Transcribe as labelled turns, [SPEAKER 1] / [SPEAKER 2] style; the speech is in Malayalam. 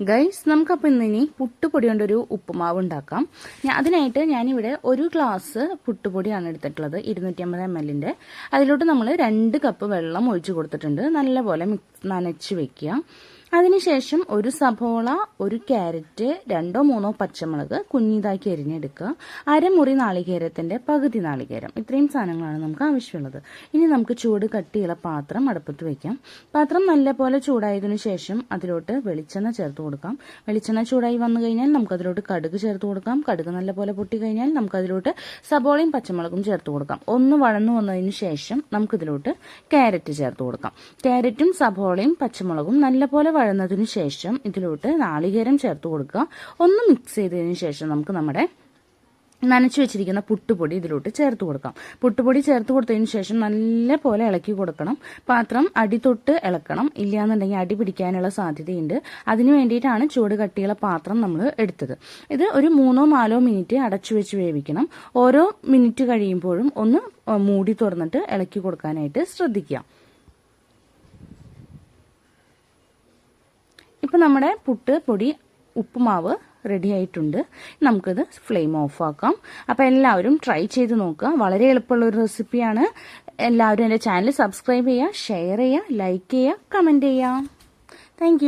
[SPEAKER 1] ഗൈസ് നമുക്കപ്പോൾ ഇന്നിനി പുട്ടുപൊടി കൊണ്ടൊരു ഉപ്പുമാവ് ഉണ്ടാക്കാം ഞാൻ അതിനായിട്ട് ഞാനിവിടെ ഒരു ഗ്ലാസ് പുട്ടുപൊടിയാണ് എടുത്തിട്ടുള്ളത് ഇരുന്നൂറ്റി അമ്പത് എം എല്ലിന്റെ അതിലോട്ട് നമ്മൾ രണ്ട് കപ്പ് വെള്ളം ഒഴിച്ചു കൊടുത്തിട്ടുണ്ട്. നല്ലപോലെ മിക്സ് നനച്ച് വെക്കുക. അതിനുശേഷം ഒരു സബോള ഒരു ക്യാരറ്റ് രണ്ടോ മൂന്നോ പച്ചമുളക് കുഞ്ഞിതാക്കി എരിഞ്ഞെടുക്കുക അരമുറി നാളികേരത്തിന്റെ പകുതി നാളികേരം. ഇത്രയും സാധനങ്ങളാണ് നമുക്ക് ആവശ്യമുള്ളത്. ഇനി നമുക്ക് ചൂട് കട്ടിയുള്ള പാത്രം അടുപ്പത്ത് വയ്ക്കാം പാത്രം നല്ലപോലെ ചൂടായതിനു ശേഷം അതിലോട്ട് വെളിച്ചെണ്ണ ചേർത്ത് കൊടുക്കാം. വെളിച്ചെണ്ണ ചൂടായി വന്നു കഴിഞ്ഞാൽ നമുക്ക് അതിലോട്ട് കടുക് ചേർത്ത് കൊടുക്കാം. കടുക് നല്ലപോലെ പൊട്ടി കഴിഞ്ഞാൽ നമുക്ക് അതിലോട്ട് സബോളയും പച്ചമുളകും ചേർത്ത് കൊടുക്കാം. ഒന്ന് വഴന്നു വന്നതിന് ശേഷം നമുക്കിതിലോട്ട് ക്യാരറ്റ് ചേർത്ത് കൊടുക്കാം. ക്യാരറ്റും സബോളയും പച്ചമുളകും നല്ലപോലെ വഴന്നതിന് ശേഷം ഇതിലോട്ട് നാളികേരം ചേർത്ത് കൊടുക്കുക. ഒന്ന് മിക്സ് ചെയ്തതിന് ശേഷം നമുക്ക് നമ്മുടെ നനച്ചു വെച്ചിരിക്കുന്ന പുട്ടുപൊടി ഇതിലോട്ട് ചേർത്ത് കൊടുക്കാം. പുട്ടുപൊടി ചേർത്ത് കൊടുത്തതിന് ശേഷം നല്ല പോലെ ഇളക്കി കൊടുക്കണം. പാത്രം അടി തൊട്ട് ഇളക്കണം. ഇല്ലയെന്നുണ്ടെങ്കിൽ അടി പിടിക്കാനുള്ള സാധ്യതയുണ്ട്. അതിന് വേണ്ടിയിട്ടാണ് ചൂട് കട്ടിയുള്ള പാത്രം നമ്മൾ എടുത്തത്. ഇത് ഒരു മൂന്നോ നാലോ മിനിറ്റ് അടച്ചു വെച്ച് വേവിക്കണം. ഓരോ മിനിറ്റ് കഴിയുമ്പോഴും ഒന്ന് മൂടി തുറന്നിട്ട് ഇളക്കി കൊടുക്കാനായിട്ട് ശ്രദ്ധിക്കുക. ഇപ്പം നമ്മുടെ പുട്ട് പൊടി ഉപ്പുമാവ് റെഡി ആയിട്ടുണ്ട്. നമുക്കിത് ഫ്ലെയിം ഓഫ് ആക്കാം. അപ്പോൾ എല്ലാവരും ട്രൈ ചെയ്ത് നോക്കുക. വളരെ എളുപ്പമുള്ള ഒരു റെസിപ്പിയാണ് എല്ലാവരും എന്റെ ചാനൽ സബ്സ്ക്രൈബ് ചെയ്യുക ഷെയർ ചെയ്യുക ലൈക്ക് ചെയ്യുക കമന്റ് ചെയ്യുക. താങ്ക്